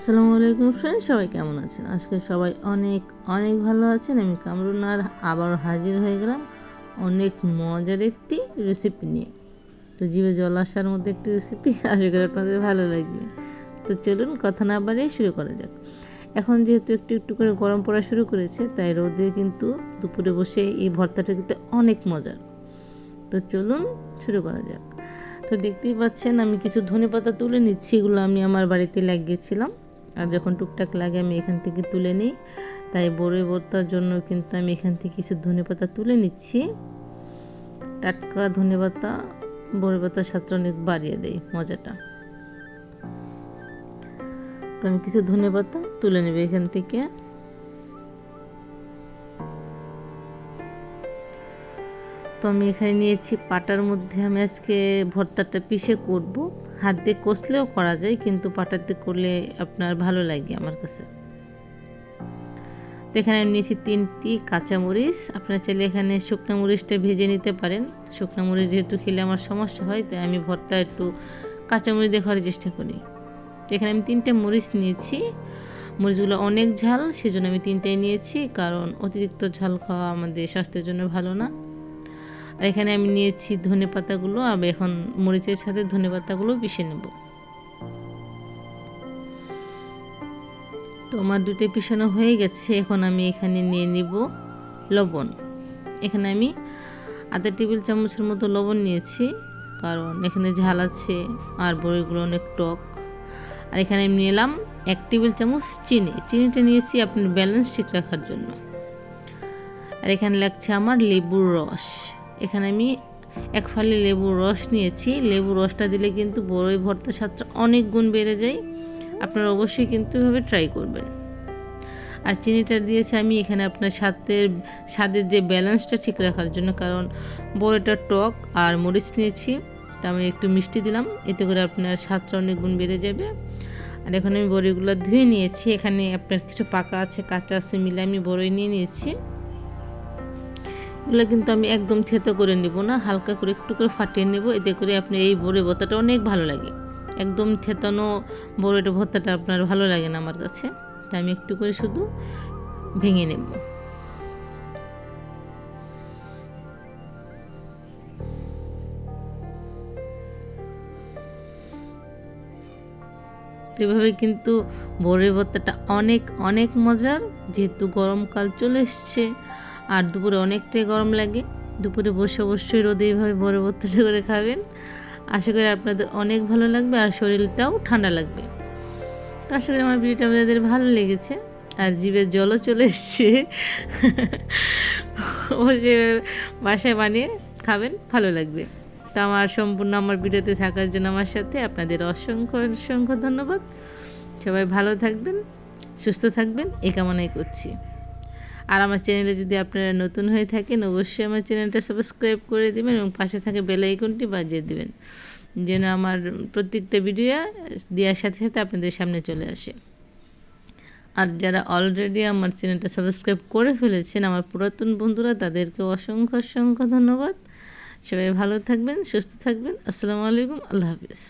আসসালামু আলাইকুম ফ্রেন্ড সবাই কেমন আছেন? আজকে সবাই অনেক অনেক ভালো আছেন। আমি কামরুন আর আবার হাজির হয়ে গেলাম অনেক মজার একটি রেসিপি নিয়ে। তো জিভে জল আসার মধ্যে একটি রেসিপি আশা করি আপনাদের ভালো লাগবে। তো চলুন কথা না বাড়িয়ে শুরু করা যাক। এখন যেহেতু একটু একটু করে গরম পড়া শুরু করেছে, তাই রোদে কিন্তু দুপুরে বসে এই ভর্তাটা খেতে অনেক মজার। তো চলুন শুরু করা যাক। তো দেখতেই পাচ্ছেন, আমি কিছু ধনে পাতা তুলে নিচ্ছি, এগুলো আমি আমার বাড়িতে লাগিয়েছিলাম। আর যখন টুকটাক লাগে আমি এখান থেকে তুলে নিই। তাই বড়ই ভর্তার জন্য কিন্তু আমি এখান থেকে কিছু ধনে পাতা তুলে নিচ্ছি। টাটকা ধনে পাতা বড়ি পাতার সাথে অনেক বাড়িয়ে দেয় মজাটা। তো আমি কিছু ধনে পাতা তুলে নেব এখান থেকে। তো আমি এখানে নিয়েছি পাটার মধ্যে আমি আজকে ভর্তাটা পিষে করব। হাত দিয়ে কষলেও করা যায়, কিন্তু পাটার দিয়ে করলে আপনার ভালো লাগে আমার কাছে। তো এখানে আমি নিয়েছি তিনটি কাঁচামরিচ। আপনারা চাইলে এখানে শুকনো মরিচটা ভেজে নিতে পারেন। শুকনো মরিচ যেহেতু খেলে আমার সমস্যা হয়, তাই আমি ভর্তা একটু কাঁচামরিচ দিয়ে খাওয়ার চেষ্টা করি। তো এখানে আমি তিনটে মরিচ নিয়েছি। মরিচগুলো অনেক ঝাল, সেজন্য আমি তিনটাই নিয়েছি, কারণ অতিরিক্ত ঝাল খাওয়া আমাদের স্বাস্থ্যের জন্য ভালো না। আর এখানে আমি নিয়েছি ধনে পাতাগুলো আর এখন মরিচের সাথে ধনে পাতাগুলো পিষে নেব। তো আমার দুটো পিছানো হয়ে গেছে, এখন আমি এখানে নিয়ে নিব লবণ। এখানে আমি আধা টেবিল চামচের মতো লবণ নিয়েছি, কারণ এখানে ঝাল আছে আর বড়িগুলো অনেক টক। আর এখানে আমি নিলাম এক টেবিল চামচ চিনি। চিনিটা নিয়েছি আপনার ব্যালেন্স ঠিক রাখার জন্য। আর এখানে লাগছে আমার লেবুর রস। এখানে আমি এক ফালি লেবুর রস নিয়েছি। লেবুর রসটা দিলে কিন্তু বড়ই ভর্তা স্বাদটা অনেক গুণ বেড়ে যায়। আপনারা অবশ্যই কিন্তু এভাবে ট্রাই করবেন। আর চিনিটা দিয়েছি আমি এখানে আপনার স্বাদের স্বাদের যে ব্যালেন্সটা ঠিক রাখার জন্য, কারণ বড়িটা টক আর মরিচ নিয়েছি। তা আমি একটু মিষ্টি দিলাম, এতে করে আপনার স্বাদটা অনেক গুণ বেড়ে যাবে। আর এখন আমি বড়িগুলো ধুয়ে নিয়েছি। এখানে আপনার কিছু পাকা আছে, কাঁচা আছে মিলে আমি বড়ই নিয়ে নিয়েছি। এগুলো কিন্তু আমি একদম থেতো করে নেব না, হালকা করে একটু করে ফাটিয়ে নেব, এতে করে আপনার এই বড়ি ভর্তাটা অনেক ভালো লাগে। একদম থেতানো বড়িটা ভর্তাটা আপনার ভালো লাগে না আমার কাছে তাই আমি একটু করে শুধু ভেঙে নেব। এভাবে কিন্তু বড়ি ভর্তাটা অনেক অনেক মজার, যেহেতু গরমকাল চলে এসছে আর দুপুরে অনেকটাই গরম লাগে। দুপুরে বসে অবশ্যই রোদে এইভাবে বড় ভর্তাটা করে খাবেন। আশা করি আপনাদের অনেক ভালো লাগবে আর শরীরটাও ঠান্ডা লাগবে। তো আশা করি আমার ভিডিওটা আপনাদের ভালো লেগেছে। আর জীবের জলও চলে এসছে। বসে বাসায় বানিয়ে খাবেন, ভালো লাগবে। তো আমার সম্পূর্ণ আমার ভিডিওতে থাকার জন্য আমার সাথে আপনাদের অসংখ্য অসংখ্য ধন্যবাদ। সবাই ভালো থাকবেন, সুস্থ থাকবেন, এই কামনাই করছি। আর আমার চ্যানেলে যদি আপনারা নতুন হয়ে থাকেন, অবশ্যই আমার চ্যানেলটা সাবস্ক্রাইব করে দেবেন এবং পাশে থাকে বেল আইকনটি বাজিয়ে দেবেন, যেন আমার প্রত্যেকটা ভিডিও দেওয়ার সাথে সাথে আপনাদের সামনে চলে আসে। আর যারা অলরেডি আমার চ্যানেলটা সাবস্ক্রাইব করে ফেলেছেন, আমার পুরাতন বন্ধুরা, তাদেরকে অসংখ্য অসংখ্য ধন্যবাদ। সবাই ভালো থাকবেন, সুস্থ থাকবেন। আসসালামু আলাইকুম, আল্লাহ হাফিজ।